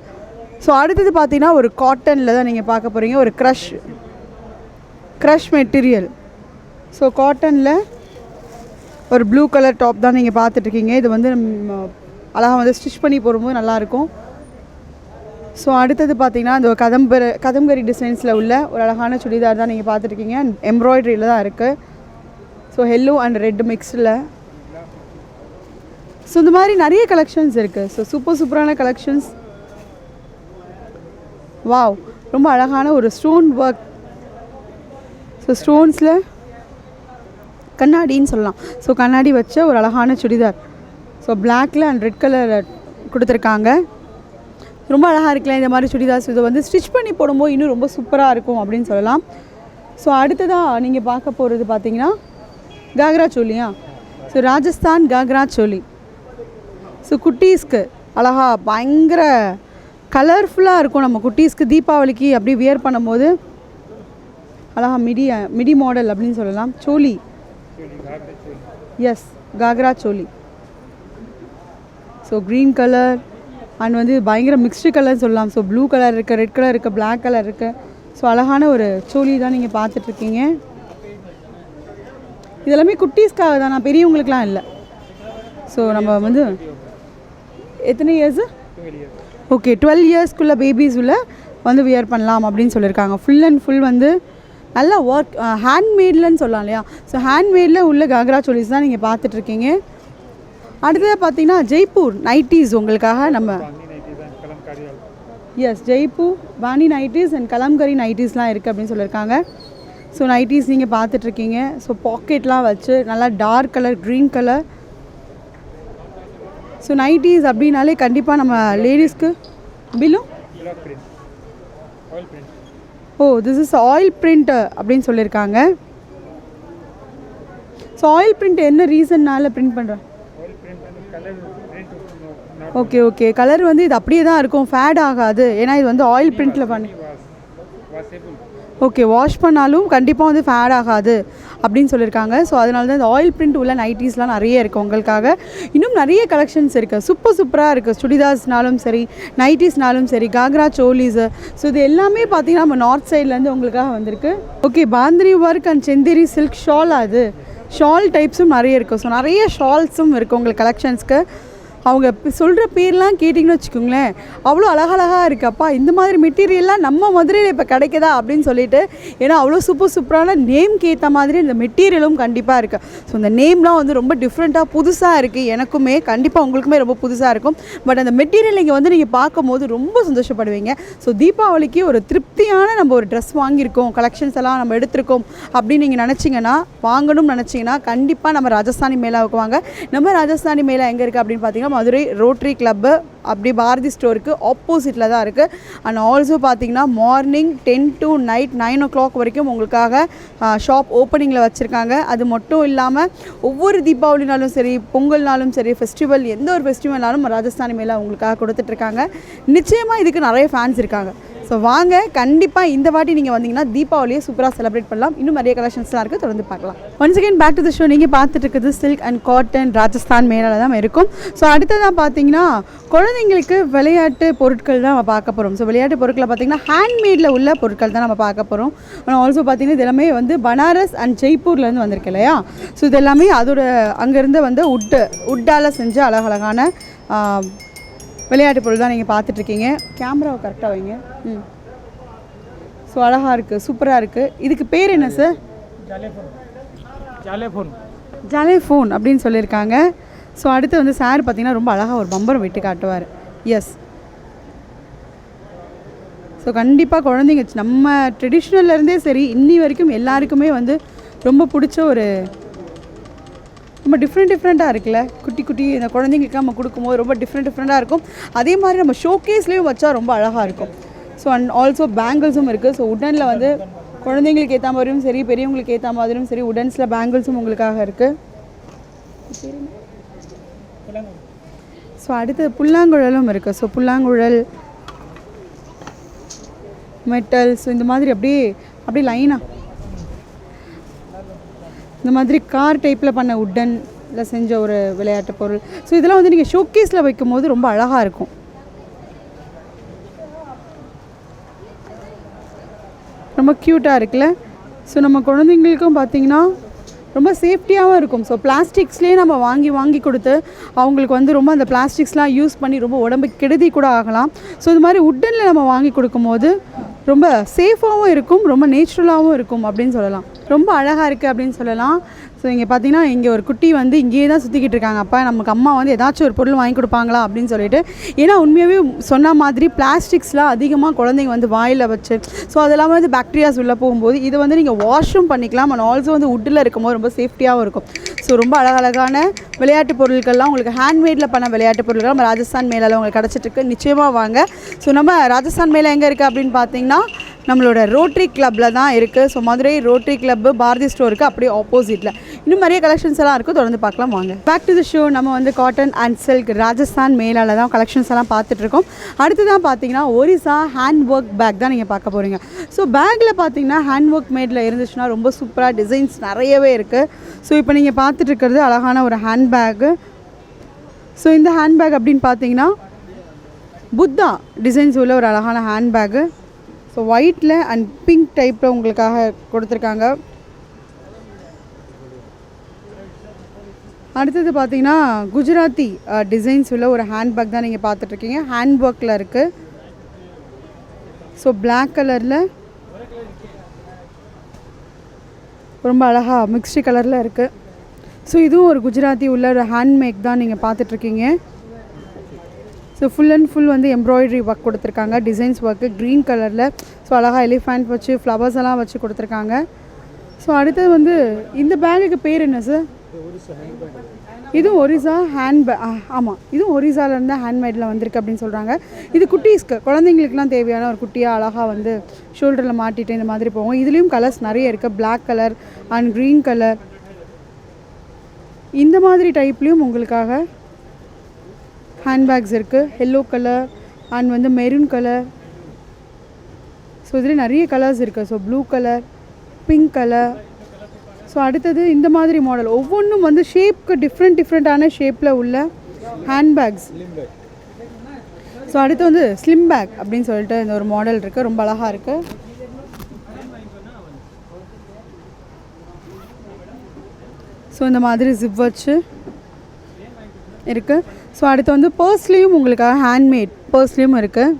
ஸோ அடுத்தது பார்த்தீங்கன்னா ஒரு காட்டனில் தான் நீங்கள் பார்க்க போகிறீங்க ஒரு க்ரஷ் க்ரஷ் மெட்டீரியல் ஸோ காட்டனில் ஒரு ப்ளூ கலர் டாப் தான் நீங்கள் பார்த்துட்ருக்கீங்க இது வந்து அழகாக வந்து ஸ்டிச் பண்ணி போடும்போது நல்லாயிருக்கும் ஸோ அடுத்தது பார்த்தீங்கன்னா அந்த கதம்பர கதம்பரி டிசைன்ஸில் உள்ள ஒரு அழகான சுடிதார் தான் நீங்கள் பார்த்துருக்கீங்க. எம்ப்ராய்டரியில் தான் இருக்குது ஸோ ஹெல்லோ அண்ட் ரெட் மிக்ஸில் ஸோ இந்த மாதிரி நிறைய கலெக்ஷன்ஸ் இருக்குது ஸோ சூப்பர் சூப்பரான கலெக்ஷன்ஸ் வாவ் ரொம்ப அழகான ஒரு ஸ்டோன் ஒர்க் ஸோ ஸ்டோன்ஸில் கண்ணாடின்னு சொல்லலாம். ஸோ கண்ணாடி வச்ச ஒரு அழகான சுடிதார். ஸோ பிளாக்ல அண்ட் ரெட் கலர் கொடுத்துருக்காங்க. ரொம்ப அழகாக இருக்கலாம். இந்த மாதிரி சுடிதார்ஸ் இதை வந்து ஸ்டிச் பண்ணி போடும்போது இன்னும் ரொம்ப சூப்பராக இருக்கும் அப்படின்னு சொல்லலாம். ஸோ அடுத்ததாக நீங்கள் பார்க்க போகிறது பார்த்தீங்கன்னா காக்ரா சோலியா ஸோ ராஜஸ்தான் காக்ரா சோலி ஸோ குட்டீஸ்க்கு அழகா பயங்கர கலர்ஃபுல்லாக இருக்கும். நம்ம குட்டீஸ்க்கு தீபாவளிக்கு அப்படி வியர் பண்ணும்போது அழகா மிடி மிடி மாடல் அப்படின்னு சொல்லலாம். Choli S ghagra choli so green colour and வந்து பயங்கர மிக்ஸ்டு கலர் சொல்லலாம். ஸோ ப்ளூ கலர் இருக்குது ரெட் கலர் இருக்குது பிளாக் கலர் இருக்குது ஸோ அழகான ஒரு சோழி தான் நீங்கள் பார்த்துட்ருக்கீங்க. இதெல்லாமே குட்டீஸ்க்காக தான் நான் பெரியவங்களுக்குலாம் இல்லை. ஸோ நம்ம வந்து எத்தனை இயர்ஸு ஓகே டுவெல் இயர்ஸ்க்குள்ள பேபிஸ் உள்ள வந்து வியர் பண்ணலாம் அப்படின்னு சொல்லியிருக்காங்க. ஃபுல் அண்ட் ஃபுல் வந்து நல்லா ஒர்க் ஹேண்ட்மேட்லன்னு uh, சொல்லலாம் இல்லையா? ஸோ ஹேண்ட்மேடில் உள்ள காக்ரா சோலிஸ் தான் நீங்கள் பார்த்துட்ருக்கீங்க. அடுத்ததாக பார்த்தீங்கன்னா ஜெய்ப்பூர் நைட்டிஸ் உங்களுக்காக நம்ம எஸ் ஜெய்ப்பூர் வாணி நைட்டிஸ் அண்ட் கலம்கரி நைட்டிஸ்லாம் இருக்குது அப்படின்னு சொல்லியிருக்காங்க. ஸோ நைட்டிஸ் நீங்கள் பார்த்துட்ருக்கீங்க. ஸோ பாக்கெட்லாம் வச்சு நல்லா dark colour green colour so nighties அப்படின்னாலே கண்டிப்பாக நம்ம லேடிஸ்க்கு பில்லும் oh this is oil print அப்படின்னு சொல்லியிருக்காங்க. ஸோ ஆயில் பிரிண்ட் என்ன ரீசன்னால பிரிண்ட் பண்ணுறேன் ஓகே ஓகே கலர் வந்து இது அப்படியே தான் இருக்கும். ஃபேட் ஆகாது. ஏன்னா இது வந்து ஆயில் பிரிண்டில் பண்ணி ஓகே வாஷ் பண்ணாலும் கண்டிப்பாக வந்து ஃபேட் ஆகாது அப்படின்னு சொல்லியிருக்காங்க ஸோ அதனால தான் இந்த ஆயில் பிரிண்ட் உள்ள நைட்டிஸ்லாம் நிறைய இருக்குது உங்களுக்காக. இன்னும் நிறைய கலெக்ஷன்ஸ் இருக்குது சூப்பர் சூப்பராக இருக்குது சுடிதார்ஸ்னாலும் சரி நைட்டிஸ்னாலும் சரி காக்ரா சோலிஸு ஸோ இது எல்லாமே பார்த்தீங்கன்னா நம்ம நார்த் சைட்லேருந்து உங்களுக்காக வந்திருக்கு. Okay பாந்திரி work and Chanderi silk shawl அது ஷால் டைப்ஸும் நிறைய இருக்கும். ஸோ நிறைய ஷால்ஸும் இருக்குது உங்களுக்கு கலெக்ஷன்ஸ்க்கு அவங்க சொல்கிற பேர்லாம் கேட்டிங்கன்னு வச்சுக்கோங்களேன். அவ்வளோ அழகழகாக இருக்கப்பா. இந்த மாதிரி மெட்டீரியல்லாம் நம்ம மதுரையில் இப்போ கிடைக்குதா அப்படின்னு சொல்லிட்டு ஏன்னா அவ்வளோ சூப்பர் சூப்பரான நேம்க்கு ஏற்ற மாதிரி இந்த மெட்டீரியலும் கண்டிப்பாக இருக்குது ஸோ இந்த நேம்லாம் வந்து ரொம்ப டிஃப்ரெண்ட்டாக புதுசாக இருக்குது எனக்குமே கண்டிப்பாக உங்களுக்குமே ரொம்ப புதுசாக இருக்கும். பட் அந்த மெட்டீரியல் இங்கே வந்து நீங்கள் பார்க்கும்போது ரொம்ப சந்தோஷப்படுவீங்க. ஸோ தீபாவளிக்கு ஒரு திருப்தியான நம்ம ஒரு ட்ரெஸ் வாங்கியிருக்கோம். கலெக்ஷன்ஸ் எல்லாம் நம்ம எடுத்திருக்கோம். அப்படின்னு நீங்கள் நினச்சிங்கன்னா வாங்கணும்னு நினச்சிங்கன்னா கண்டிப்பாக நம்ம ராஜஸ்தானி மேலாவுக்கு வாங்க. நம்ம ராஜஸ்தானி மேலா எங்கே இருக்குது அப்படின்னு பார்த்தீங்கன்னா மதுரை ரோட்ரி கிளப்பு அப்படி பாரதி ஸ்டோருக்கு ஆப்போசிட்டில் தான் இருக்குது அண்ட் ஆல்சோ பார்த்தீங்கன்னா morning ten to night nine o'clock வரைக்கும் உங்களுக்காக ஷாப் ஓப்பனிங்கில் வச்சுருக்காங்க. அது மட்டும் இல்லாமல் ஒவ்வொரு தீபாவளினாலும் சரி பொங்கல்னாலும் சரி ஃபெஸ்டிவல் எந்த ஒரு ஃபெஸ்டிவல்னாலும் ராஜஸ்தானி மேலே உங்களுக்காக கொடுத்துட்ருக்காங்க. நிச்சயமாக இதுக்கு நிறைய ஃபேன்ஸ் இருக்காங்க. ஸோ வாங்க கண்டிப்பாக இந்த வாட்டி நீங்கள் வந்தீங்கன்னா தீபாவளியை சூப்பராக செலிப்ரேட் பண்ணலாம். இன்னும் நிறைய கலெக்ஷன்ஸ்லாம் இருக்குது தொடர்ந்து பார்க்கலாம். Once again back to the show நீங்கள் பார்த்துட்டு இருக்குது சில்க் அண்ட் காட்டன் ராஜஸ்தான் மேலே தான் இருக்கும். ஸோ அடுத்ததாக பார்த்தீங்கன்னா குழந்தை குழந்தைங்களுக்கு விளையாட்டு பொருட்கள் தான் நம்ம பார்க்க போகிறோம் ஸோ விளையாட்டு பொருட்களை பார்த்திங்கன்னா ஹேண்ட்மேடில் உள்ள பொருட்கள் தான் நம்ம பார்க்க போகிறோம் ஆனால் ஆல்சோ பார்த்திங்கன்னா இது எல்லாமே வந்து பனாரஸ் அண்ட் ஜெய்ப்பூர்லேருந்து வந்திருக்கு இல்லையா? ஸோ இது எல்லாமே அதோட அங்கேருந்து வந்து உட்டு உட்டால் செஞ்ச அழகழகான விளையாட்டு பொருள் தான் நீங்கள் பார்த்துட்ருக்கீங்க கேமராவை கரெக்டாக வைங்க. ம். ஸோ அழகாக இருக்குது சூப்பராக இருக்குது இதுக்கு பேர் என்ன சார்
ஜாலே ஃபோன்.
ஜாலே ஃபோன் அப்படின்னு சொல்லியிருக்காங்க. ஸோ அடுத்து வந்து சார் பார்த்தீங்கன்னா ரொம்ப அழகாக ஒரு பம்பரம் விட்டு காட்டுவார். எஸ் ஸோ கண்டிப்பாக குழந்தைங்க நம்ம ட்ரெடிஷ்னல்ல இருந்தே சரி இன்னி வரைக்கும் எல்லாருக்குமே வந்து ரொம்ப பிடிச்ச ஒரு ரொம்ப டிஃப்ரெண்ட் டிஃப்ரெண்ட்டாக இருக்குல்ல? குட்டி குட்டி இந்த குழந்தைங்களுக்கு நம்ம கொடுக்கும்போது ரொம்ப டிஃப்ரெண்ட் டிஃப்ரெண்ட்டாக இருக்கும். அதே மாதிரி நம்ம ஷோகேஸ்லேயும் வச்சா ரொம்ப அழகாக இருக்கும். ஸோ அண்ட் ஆல்சோ பேங்கிள்ஸும் இருக்குது ஸோ உடனில் வந்து குழந்தைங்களுக்கு ஏற்ற மாதிரியும் சரி பெரியவங்களுக்கு ஏற்ற மாதிரியும் சரி உடன்ஸில் பேங்கிள்ஸும் உங்களுக்காக இருக்குது ஸோ அடுத்து புல்லாங்குழலும் இருக்குது ஸோ புல்லாங்குழல் மெட்டல் ஸோ இந்த மாதிரி அப்படியே அப்படியே லைனாக இந்த மாதிரி கார் டைப்பில் பண்ண உட்டனில் செஞ்ச ஒரு விளையாட்டு பொருள். ஸோ இதெல்லாம் வந்து நீங்கள் ஷோகேஸில் வைக்கும்போது ரொம்ப அழகாக இருக்கும். ரொம்ப க்யூட்டாக இருக்குல்ல? ஸோ நம்ம குழந்தைங்களுக்கும் பார்த்தீங்கன்னா ரொம்ப சேஃப்டியாகவும் இருக்கும். ஸோ பிளாஸ்டிக்ஸ்லேயே நம்ம வாங்கி வாங்கி கொடுத்து அவங்களுக்கு வந்து ரொம்ப அந்த பிளாஸ்டிக்ஸ்லாம் யூஸ் பண்ணி ரொம்ப உடம்பு கெடுதி கூட ஆகலாம். ஸோ இது மாதிரி உட்டனில் நம்ம வாங்கி கொடுக்கும்போது ரொம்ப சேஃபாகவும் இருக்கும் ரொம்ப நேச்சுரலாகவும் இருக்கும் அப்படின்னு சொல்லலாம். ரொம்ப அழகாக இருக்குது அப்படின்னு சொல்லலாம். ஸோ இங்கே பார்த்தீங்கன்னா இங்கே ஒரு குட்டி வந்து இங்கேயே தான் சுற்றிக்கிட்டு இருக்காங்க. அப்பா நமக்கு அம்மா வந்து ஏதாச்சும் ஒரு பொருள் வாங்கி கொடுப்பாங்களா அப்படின்னு சொல்லிட்டு ஏன்னா உண்மையாகவே சொன்ன மாதிரி பிளாஸ்டிக்ஸ்லாம் அதிகமாக குழந்தைங்க வந்து வாயில் வச்சு ஸோ அதெல்லாம் வந்து பாக்டீரியாஸ் உள்ளே போகும்போது இது வந்து நீங்கள் வாஷ்ரூம் பண்ணிக்கலாம். அண்ட் ஆல்சோ வந்து உட்டில் இருக்கும்போது ரொம்ப சேஃப்டியாகவும் இருக்கும். ஸோ ரொம்ப அழகழகான விளையாட்டு பொருட்கள்லாம் உங்களுக்கு ஹேண்ட்மேடில் பண்ண விளையாட்டு பொருட்கள் நம்ம ராஜஸ்தான் மேலே உங்களுக்கு கிடச்சிட்ருக்கு நிச்சயமாக வாங்க. ஸோ நம்ம ராஜஸ்தான் மேலே எங்கே இருக்குது அப்படின்னு பார்த்தீங்கன்னா நம்மளோட ரோட்ரி கிளப்பில் தான் இருக்குது so Madurai rotary club Bharathi ஸ்டோருக்கு அப்படியே ஆப்போசிட்டில் இன்னும் நிறைய கலெக்ஷன்ஸ் எல்லாம் இருக்குது தொடர்ந்து பார்க்கலாம் வாங்க. பேக் டு தி ஷோ நம்ம வந்து காட்டன் அண்ட் சில்க் ராஜஸ்தான் மேலால் தான் கலெக்ஷன்ஸ் எல்லாம் பார்த்துட்ருக்கோம் அடுத்து தான் பார்த்தீங்கன்னா ஒரிசா ஹேண்ட் ஒர்க் பேக் தான் நீங்கள் பார்க்க போகிறீங்க ஸோ பேக்கில் பார்த்தீங்கன்னா ஹேண்ட் ஒர்க் மேடில் இருந்துச்சுன்னா ரொம்ப சூப்பராக டிசைன்ஸ் நிறையவே இருக்குது ஸோ இப்போ நீங்கள் பார்த்துட்டு இருக்கிறது அழகான ஒரு ஹேண்ட் பேக்கு ஸோ இந்த ஹேண்ட் பேக் அப்படின்னு பார்த்தீங்கன்னா புத்தா டிசைன்ஸ் உள்ள ஒரு அழகான ஹேண்ட் பேக்கு ஸோ ஒயிட்டில் அண்ட் பிங்க் டைப்பில் உங்களுக்காக கொடுத்துருக்காங்க. அடுத்தது பார்த்தீங்கன்னா குஜராத்தி டிசைன்ஸ் உள்ள ஒரு ஹேண்ட் பேக் தான் நீங்கள் பார்த்துட்ருக்கீங்க. ஹேண்ட் ஒர்க்கில் இருக்குது ஸோ பிளாக் கலரில் ரொம்ப அழகாக மிக்ஸ்டு கலரில் இருக்குது ஸோ இதுவும் ஒரு குஜராத்தி உள்ள ஒரு ஹேண்ட்மேக் தான் நீங்கள் பார்த்துட்ருக்கீங்க. ஸோ ஃபுல் அண்ட் ஃபுல் வந்து எம்ப்ராய்டரி ஒர்க் கொடுத்துருக்காங்க. டிசைன்ஸ் ஒர்க்கு க்ரீன் கலரில் ஸோ அழகாக எலிஃபேண்ட் வச்சு ஃப்ளவர்ஸ் எல்லாம் வச்சு கொடுத்துருக்காங்க. ஸோ அடுத்தது வந்து இந்த பேகுக்கு பேர் என்ன சார் இதுவும் ஒரிசா ஹேண்ட் ஆமாம் இதுவும் ஒரிசாலேருந்து ஹேண்ட்மேடில் வந்திருக்கு அப்படின்னு சொல்கிறாங்க இது குட்டீஸ்க்கு குழந்தைங்களுக்குலாம் தேவையான ஒரு குட்டியாக அழகாக வந்து ஷோல்டரில் மாட்டிட்டு இந்த மாதிரி போவோம் இதுலேயும் கலர்ஸ் நிறைய இருக்குது black colour and green colour இந்த மாதிரி டைப்லேயும் உங்களுக்காக ஹேண்ட்பேக்ஸ் இருக்குது எல்லோ கலர் அண்ட் வந்து மெரூன் கலர் ஸோ இதில் நிறைய கலர்ஸ் இருக்குது so blue colour pink colour so அடுத்தது இந்த மாதிரி மாடல் ஒவ்வொன்றும் வந்து ஷேப்க்கு டிஃப்ரெண்ட் டிஃப்ரெண்ட்டான ஷேப்பில் உள்ள ஹேண்ட்பேக்ஸ் ஸோ அடுத்து வந்து ஸ்லிம் பேக் அப்படின்னு சொல்லிட்டு இந்த ஒரு மாடல் இருக்குது ரொம்ப அழகாக இருக்குது ஸோ இந்த மாதிரி ஜிப் வச்சு இருக்குது ஸோ அடுத்து வந்து பர்ஸ்லேயும் உங்களுக்காக ஹேண்ட்மேட் பர்ஸ்லேயும் இருக்குது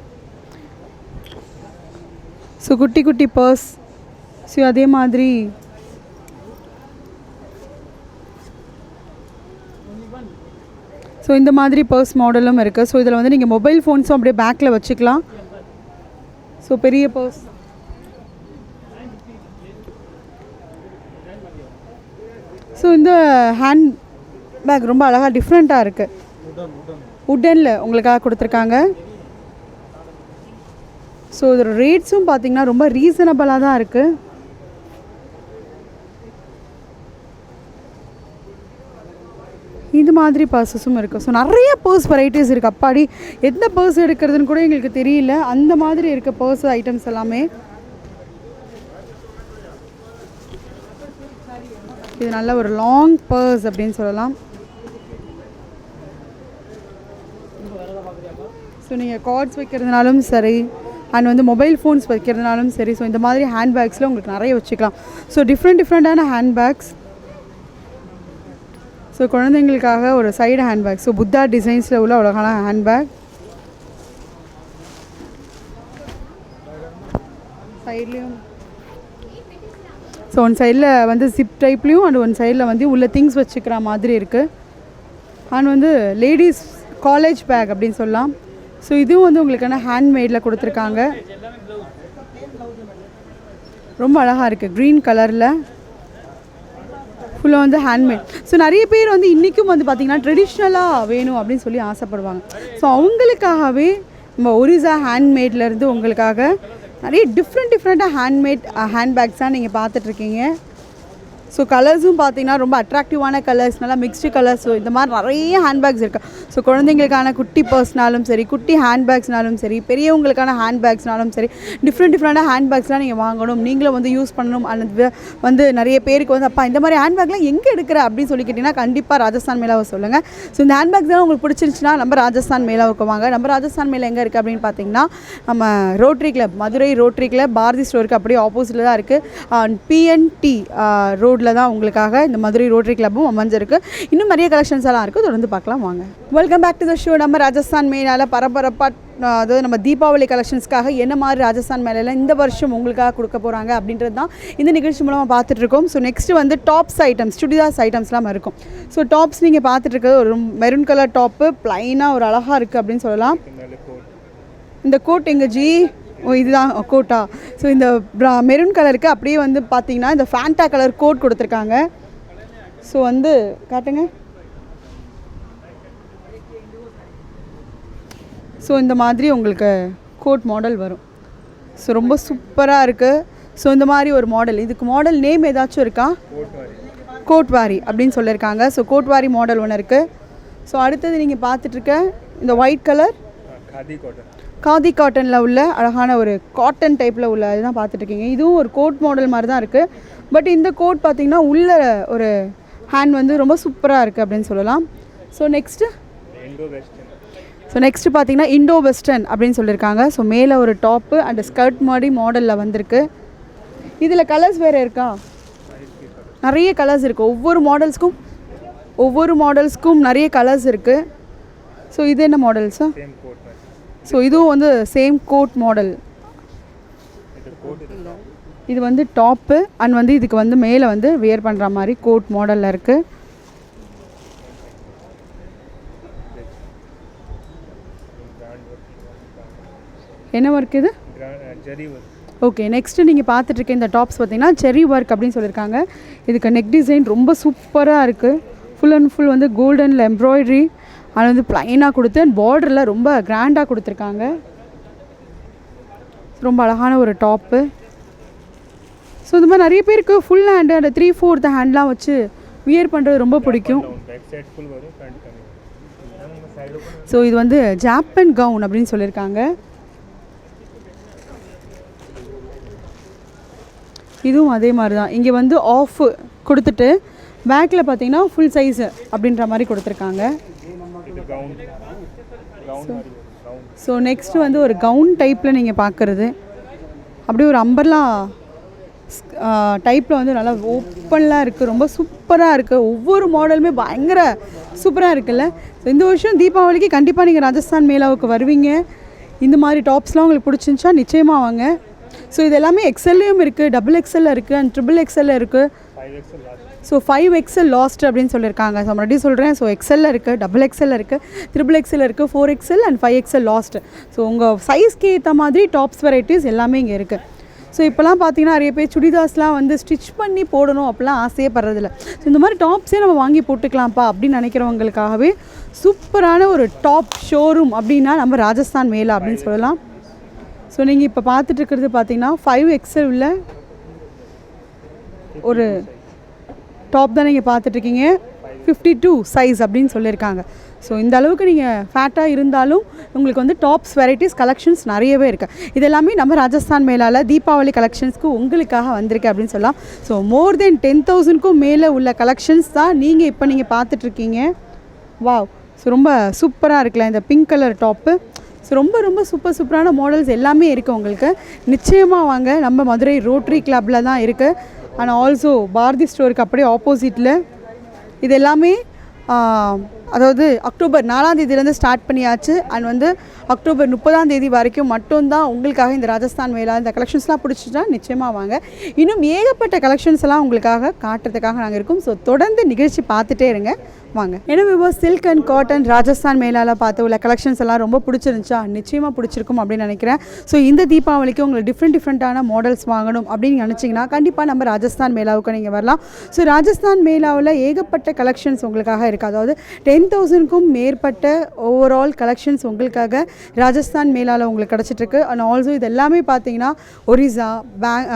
ஸோ குட்டி குட்டி பர்ஸ் ஸோ அதே மாதிரி ஸோ இந்த மாதிரி பர்ஸ் மாடலும் இருக்குது ஸோ இதில் வந்து நீங்கள் மொபைல் ஃபோன்ஸும் அப்படியே பேக்கில் வச்சுக்கலாம். ஸோ பெரிய பர்ஸ் ஸோ இந்த ஹேண்ட் பேக் ரொம்ப அழகாக டிஃப்ரெண்ட்டாக இருக்குது உட்டனில் உங்களுக்காக கொடுத்துருக்காங்க. ஸோ இதோட ரேட்ஸும் பார்த்தீங்கன்னா ரொம்ப ரீசனபிளாக தான் இருக்குது இது மாதிரி பர்சஸும் இருக்குது ஸோ நிறைய பர்ஸ் வெரைட்டிஸ் இருக்குது அப்பாடி எந்த பர்ஸ் எடுக்கிறதுன்னு கூட எங்களுக்கு தெரியல. அந்த மாதிரி இருக்க பர்ஸ் ஐட்டம்ஸ் எல்லாமே. இது நல்ல ஒரு லாங் பர்ஸ் அப்படின்னு சொல்லலாம். ஸோ நீங்கள் கார்ட்ஸ் வைக்கிறதுனாலும் சரி அண்ட் வந்து மொபைல் ஃபோன்ஸ் வைக்கிறதுனாலும் சரி ஸோ இந்த மாதிரி ஹேண்ட்பேக்ஸில் உங்களுக்கு நிறைய வச்சுக்கலாம். ஸோ டிஃப்ரெண்ட் டிஃப்ரெண்ட்டான ஹேண்ட்பேக்ஸ் ஸோ குழந்தைங்களுக்காக ஒரு சைடு ஹேண்ட்பேக் ஸோ புத்தா டிசைன்ஸில் உள்ள உலகான ஹேண்ட்பேக் சைட்லேயும் ஸோ ஒன் சைடில் வந்து ஜிப் டைப்லேயும் அண்ட் ஒன் சைடில் வந்து உள்ள திங்ஸ் வச்சுக்கிற மாதிரி இருக்குது அண்ட் வந்து லேடிஸ் காலேஜ் பேக் அப்படின்னு சொல்லலாம். ஸோ இதுவும் வந்து உங்களுக்கான ஹேண்ட்மேடில் கொடுத்துருக்காங்க. ரொம்ப அழகாக இருக்குது க்ரீன் கலரில் ஃபுல்லாக வந்து ஹேண்ட்மேட் ஸோ நிறைய பேர் வந்து இன்றைக்கும் வந்து பார்த்திங்கன்னா ட்ரெடிஷ்னலாக வேணும் அப்படின்னு சொல்லி ஆசைப்படுவாங்க. ஸோ அவங்களுக்காகவே நம்ம ஒரிசா ஹேண்ட்மேட்லேருந்து உங்களுக்காக நிறைய டிஃப்ரெண்ட் டிஃப்ரெண்ட்டாக ஹேண்ட்மேட் ஹேண்ட்பேக்ஸாக நீங்கள் பார்த்துட்ருக்கீங்க ஸோ கலர்ஸும் பார்த்தீங்கன்னா ரொம்ப அட்ராக்டிவான கலர்ஸ் நல்லா மிக்ஸ்டு கலர்ஸ் இந்த மாதிரி நிறைய ஹேண்ட்பேக்ஸ் இருக்குது ஸோ குழந்தைங்களுக்கான குட்டி பர்ஸ்னாலும் சரி குட்டி ஹேண்ட்பேக்ஸ்னாலும் சரி பெரியவங்களுக்கான ஹேண்ட்பேக்ஸ்னாலும் சரி டிஃப்ரெண்ட் டிஃப்ரெண்ட்டாக ஹேண்ட்பேக்ஸ்லாம் நீங்கள் வாங்கணும். நீங்களும் வந்து யூஸ் பண்ணணும். அந்த வந்து நிறைய பேருக்கு வந்து அப்பா இந்த மாதிரி ஹேண்ட்பேக்லாம் எங்கே எடுக்கிற? அப்படின்னு சொல்லி கேட்டிங்கன்னா கண்டிப்பாக ராஜஸ்தான் மேலாவை சொல்லுங்கள் ஸோ இந்த ஹேண்ட்பேக்ஸ் தான் உங்களுக்கு பிடிச்சிருச்சுன்னா நம்ம ராஜஸ்தான் மேலாவுக்கு வாங்க. நம்ம ராஜஸ்தான் மேலே எங்கே இருக்குது அப்படின்னு பார்த்தீங்கன்னா நம்ம rotary club Madurai rotary club Bharathi ஸ்டோருக்கு அப்படியே ஆப்போசிட்டில் தான் இருக்குது பிஎன்டி ரோட்டில் தான் உங்களுக்காக இந்த மதுரை ரோட்டரி கிளப்பும் அமைஞ்சிருக்கு. இன்னும் நிறைய கலெக்ஷன்ஸ் எல்லாம் இருக்குது தொடர்ந்து பார்க்கலாம் வாங்க. Welcome back to the show நம்ம ராஜஸ்தான் மெயினால் பரபரப்பாக அதாவது நம்ம தீபாவளி கலெக்ஷன்ஸ்க்காக என்ன மாதிரி ராஜஸ்தான் மேலையில் இந்த வருஷம் உங்களுக்காக கொடுக்க போகிறாங்க அப்படின்றது தான் இந்த நிகழ்ச்சி மூலமாக பார்த்துட்ருக்கோம் ஸோ நெக்ஸ்ட்டு வந்து டாப்ஸ் ஐட்டம்ஸ் சுடிதாஸ் ஐட்டம்ஸ்லாம் இருக்கும். ஸோ டாப்ஸ் நீங்கள் பார்த்துட்டு ஒரு மெரூன் கலர் டாப்பு ப்ளைனாக ஒரு அழகாக இருக்குது அப்படின்னு சொல்லலாம். இந்த கோட் எங்கள் ஜி? ஓ இதுதான். கோட்டா. ஸோ இந்த ப்ரா மெரூன் கலருக்கு அப்படியே வந்து பார்த்தீங்கன்னா இந்த ஃபேண்டா கலர் கோட் கொடுத்துருக்காங்க. ஸோ வந்து காட்டுங்க. ஸோ இந்த மாதிரி உங்களுக்கு கோட் மாடல் வரும். ஸோ ரொம்ப சூப்பராக இருக்குது ஸோ இந்த மாதிரி ஒரு மாடல் இதுக்கு மாடல் நேம் ஏதாச்சும் இருக்கா? கோட்வாரி அப்படின்னு சொல்லியிருக்காங்க. ஸோ கோட்வாரி மாடல் ஒன்று இருக்குது ஸோ அடுத்தது நீங்கள் பார்த்துட்ருக்க இந்த white colour
khadi cotton
khadi காட்டனில் உள்ள அழகான ஒரு காட்டன் டைப்பில் உள்ள இதுதான் பார்த்துட்ருக்கீங்க. இதுவும் ஒரு கோட் மாடல் மாதிரி தான் இருக்குது பட் இந்த கோட் பார்த்திங்கன்னா உள்ள ஒரு ஹேண்ட் வந்து ரொம்ப சூப்பராக இருக்குது அப்படின்னு சொல்லலாம். ஸோ நெக்ஸ்ட்டு ஸோ நெக்ஸ்ட் பார்த்தீங்கன்னா இண்டோ வெஸ்டர்ன் அப்படின்னு சொல்லியிருக்காங்க. ஸோ மேலே ஒரு டாப்பு அண்ட் ஸ்கர்ட் மாதிரி மாடலில் வந்திருக்கு. இதில் கலர்ஸ் வேறு இருக்கா? நிறைய கலர்ஸ் இருக்குது ஒவ்வொரு மாடல்ஸ்க்கும் ஒவ்வொரு மாடல்ஸ்க்கும் நிறைய கலர்ஸ் இருக்குது ஸோ இது என்ன மாடல்ஸா ஸோ இதுவும் வந்து சேம் கோட் மாடல் இது வந்து டாப்பு அண்ட் வந்து இதுக்கு வந்து மேலே வந்து வியர் பண்ணுற மாதிரி கோட் மாடலில் இருக்குது என்ன ஒர்க் இது? ஓகே நெக்ஸ்ட்டு நீங்கள் பார்த்துட்ருக்க இந்த டாப்ஸ் பார்த்தீங்கன்னா செரி ஒர்க் அப்படின்னு சொல்லியிருக்காங்க. இதுக்கு நெக் டிசைன் ரொம்ப சூப்பராக இருக்குது ஃபுல் அண்ட் ஃபுல் வந்து கோல்டனில் எம்ப்ராய்ட்ரி அது வந்து ப்ளைனாக கொடுத்து அண்ட் பார்டரில் ரொம்ப கிராண்டாக கொடுத்துருக்காங்க. ரொம்ப அழகான ஒரு டாப்பு ஸோ இந்த மாதிரி நிறைய பேருக்கு ஃபுல் ஹேண்டு அந்த த்ரீ ஃபோர்த் ஹேண்ட்லாம் வச்சு வியர் பண்ணுறது ரொம்ப பிடிக்கும். ஸோ இது வந்து ஜாப்பன் கவுன் அப்படின்னு சொல்லியிருக்காங்க. இதுவும் அதே மாதிரி தான். இங்கே வந்து ஆஃப் கொடுத்துட்டு பேக்கில் பார்த்தீங்கன்னா ஃபுல் சைஸு அப்படின்ற மாதிரி கொடுத்துருக்காங்க. ஸோ நெக்ஸ்ட் வந்து ஒரு கவுன் டைப்பில் நீங்கள் பார்க்குறது அப்படியே ஒரு அம்பர்லா டைப்பில் வந்து நல்லா ஓப்பன்லாம் இருக்குது ரொம்ப சூப்பராக இருக்குது ஒவ்வொரு மாடலுமே பயங்கர சூப்பராக இருக்குல்ல. ஸோ இந்த வருஷம் தீபாவளிக்கு கண்டிப்பாக நீங்கள் ராஜஸ்தான் மேளாவுக்கு வருவீங்க. இந்த மாதிரி டாப்ஸ்லாம் உங்களுக்கு பிடிச்சிருந்துச்சா? நிச்சயமாக வாங்க. ஸோ இது எல்லாமே எக்ஸல்லையும் இருக்குது டபுள் எக்ஸல்ல இருக்குது அண்ட் ட்ரிபிள் எக்ஸல்ல இருக்குது ஸோ ஃபைவ் எக்ஸல் லாஸ்ட் அப்படின்னு சொல்லியிருக்காங்க. ஸோ மறுபடியும் சொல்கிறேன் ஸோ எக்ஸலில் இருக்குது டபுள் எக்ஸல் இருக்குது த்ரிபிள் எக்ஸல் இருக்குது four XL and five XL last so உங்கள் சைஸ்க்கு ஏற்ற மாதிரி டாப்ஸ் வெரைட்டிஸ் எல்லாமே இங்கே இருக்குது ஸோ இப்போலாம் பார்த்தீங்கன்னா நிறைய பேர் சுடிதாஸ்லாம் வந்து ஸ்டிச் பண்ணி போடணும் அப்படிலாம் ஆசையே படுறதில்ல ஸோ இந்த மாதிரி டாப்ஸே நம்ம வாங்கி போட்டுக்கலாம்ப்பா அப்படின்னு நினைக்கிறவங்களுக்காகவே சூப்பரான ஒரு டாப் ஷோரூம் அப்படின்னா நம்ம ராஜஸ்தான் மேலா அப்படின்னு சொல்லலாம். ஸோ நீங்கள் இப்போ பார்த்துட்டு இருக்கிறது பார்த்தீங்கன்னா ஃபைவ் எக்ஸல் உள்ள ஒரு டாப் தான் நீங்கள் பார்த்துட்ருக்கீங்க ஃபிஃப்டி டூ சைஸ் அப்படின்னு சொல்லியிருக்காங்க. ஸோ இந்த அளவுக்கு நீங்கள் ஃபேட்டாக இருந்தாலும் உங்களுக்கு வந்து டாப்ஸ் வெரைட்டிஸ் கலெக்ஷன்ஸ் நிறையவே இருக்குது இது எல்லாமே நம்ம ராஜஸ்தான் மேலால் தீபாவளி கலெக்ஷன்ஸ்க்கு உங்களுக்காக வந்திருக்கு அப்படின்னு சொல்லலாம். ஸோ மோர் தென் டென் தௌசண்ட்க்கும் மேலே உள்ள கலெக்ஷன்ஸ் தான் நீங்கள் இப்போ நீங்கள் பார்த்துட்ருக்கீங்க வாவ் ஸோ ரொம்ப சூப்பராக இருக்குல்ல இந்த பிங்க் கலர் டாப்பு ஸோ ரொம்ப ரொம்ப சூப்பர் சூப்பரான மாடல்ஸ் எல்லாமே இருக்குது உங்களுக்கு. நிச்சயமாக வாங்க. நம்ம மதுரை ரோட்ரி கிளப்பில் தான் இருக்குது அண்ட் ஆல்சோ பாரதி ஸ்டோருக்கு அப்படியே ஆப்போசிட்டில் இது எல்லாமே அதாவது அக்டோபர் நாலாம் தேதியிலேருந்து ஸ்டார்ட் பண்ணியாச்சு. அண்ட் வந்து அக்டோபர் முப்பதாம் தேதி வரைக்கும் மட்டும்தான் உங்களுக்காக இந்த ராஜஸ்தான் மேலா இந்த கலெக்ஷன்ஸ்லாம் பிடிச்சிட்டா நிச்சயமாக வாங்க. இன்னும் ஏகப்பட்ட கலெக்ஷன்ஸ் எல்லாம் உங்களுக்காக காட்டுறதுக்காக நாங்கள் இருக்கோம். ஸோ தொடர்ந்து நிகழ்ச்சி பார்த்துட்டே இருங்க. வாங்க. ஏன்னா விவோ சில்க் அண்ட் காட்டன் ராஜஸ்தான் மேலால் பார்த்து உள்ள கலெக்ஷன்ஸ் எல்லாம் ரொம்ப பிடிச்சிருந்துச்சா? நிச்சயமாக பிடிச்சிருக்கும் அப்படின்னு நினைக்கிறேன். ஸோ இந்த தீபாவளிக்கு உங்களுக்கு டிஃப்ரெண்ட் டிஃப்ரெண்ட்டான மாடல்ஸ் வாங்கணும் அப்படின்னு நினச்சிங்கன்னா கண்டிப்பாக நம்ம ராஜஸ்தான் மேலாவுக்கு நீங்கள் வரலாம். ஸோ ராஜஸ்தான் மேலாவில் ஏகப்பட்ட கலெக்ஷன்ஸ் உங்களுக்காக இருக்குது அதாவது டென் தௌசண்ட்க்கும் மேற்பட்ட ஓவரால் கலெக்ஷன்ஸ் உங்களுக்காக ராஜஸ்தான் மேலால் உங்களுக்கு கிடச்சிட்ருக்கு அண்ட் ஆல்சோ இது எல்லாமே பார்த்தீங்கன்னா ஒரிசா பேங்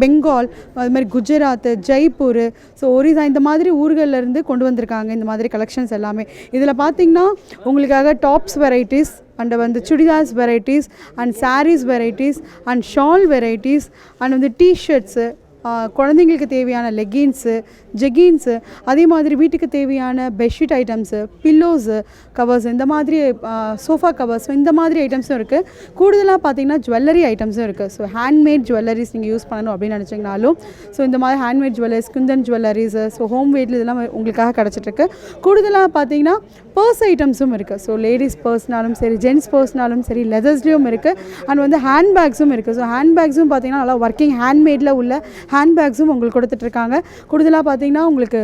பெங்கால் அது மாதிரி குஜராத் ஜெய்ப்பூர் ஸோ ஒரிசா இந்த மாதிரி ஊர்களிலேருந்து கொண்டு வந்திருக்காங்க இந்த மாதிரி கலெக்ஷன்ஸ் எல்லாமே. இதில் பார்த்தீங்கன்னா உங்களுக்காக டாப்ஸ் வெரைட்டிஸ் அண்டு வந்து churidars varieties and saris varieties and shawl varieties and வந்து டிஷர்ட்ஸு குழந்தைங்களுக்கு தேவையான லெகின்ஸு ஜெகின்ஸு அதே மாதிரி வீட்டுக்கு தேவையான பெட்ஷீட் ஐட்டம்ஸு பில்லோஸு கவர்ஸ் இந்த மாதிரி சோஃபா கவர்ஸ் இந்த மாதிரி ஐட்டம்ஸும் இருக்குது கூடுதலாக பார்த்தீங்கன்னா ஜுவல்லரி ஐட்டம்ஸும் இருக்குது ஸோ ஹேண்ட்மேட் ஜுவல்லரிஸ் நீங்கள் யூஸ் பண்ணணும் அப்படின்னு நினச்சிங்கனாலும் ஸோ இந்த மாதிரி handmade jewelleries kundan jewelleries so home மேட்ல இதெல்லாம் உங்களுக்காக கிடச்சிட்ருக்கு கூடுதலாக பார்த்தீங்கன்னா பர்ஸ் ஐட்டம்ஸும் இருக்குது ஸோ லேடிஸ் பர்ஸ்னாலும் சரி ஜென்ட்ஸ் பர்ஸ்னாலும் சரி லெதர்ஸ்லேயும் இருக்குது அண்ட் வந்து ஹேண்ட்பேக்ஸும் இருக்குது ஸோ ஹேண்ட்பேக்ஸும் பார்த்தீங்கன்னா நல்லா ஒர்க்கிங் ஹேண்ட்மேடில் உள்ள ஹேண்ட்பேக்ஸும் உங்களுக்கு கொடுத்துட்ருக்காங்க கூடுதலாக பார்த்தீங்கன்னா உங்களுக்கு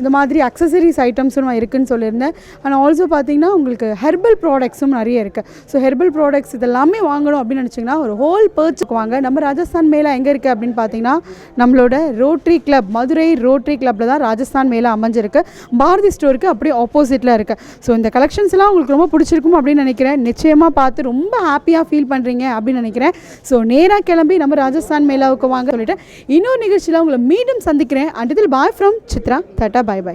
இந்த மாதிரி அக்சசரிஸ் ஐட்டம்ஸும் இருக்குன்னு சொல்லியிருந்தேன். அண்ட் ஆல்சோ பார்த்தீங்கன்னா உங்களுக்கு ஹெர்பல் ப்ராடக்ட்ஸும் நிறைய இருக்குது ஸோ ஹெர்பல் ப்ராடக்ட்ஸ் இதெல்லாமே வாங்கணும் அப்படின்னு நினச்சிங்கன்னா ஒரு ஹோல் பர்ச்சுக்கு வாங்க. நம்ம ராஜஸ்தான் மேலே எங்கே இருக்குது அப்படின்னு பார்த்தீங்கன்னா நம்மளோட ரோட்ரி கிளப் மதுரை ரோட்ரி கிளப்பில் தான் ராஜஸ்தான் மேலே அமைஞ்சிருக்கு. பாரதி ஸ்டோருக்கு அப்படியே ஆப்போசிட்டில் இருக்குது ஸோ இந்த கலெக்ஷன்ஸ்லாம் உங்களுக்கு ரொம்ப பிடிச்சிருக்கும் அப்படின்னு நினைக்கிறேன். நிச்சயமாக பார்த்து ரொம்ப ஹாப்பியாக ஃபீல் பண்ணுறீங்க அப்படின்னு நினைக்கிறேன். ஸோ நேராக கிளம்பி நம்ம ராஜஸ்தான் மேலாவுக்கு வாங்க சொல்லிட்டு இன்னொரு நிகழ்ச்சியில் உங்களை மீண்டும் சந்திக்கிறேன். அண்ட் இதில் bye from Chitra. Tata bye bye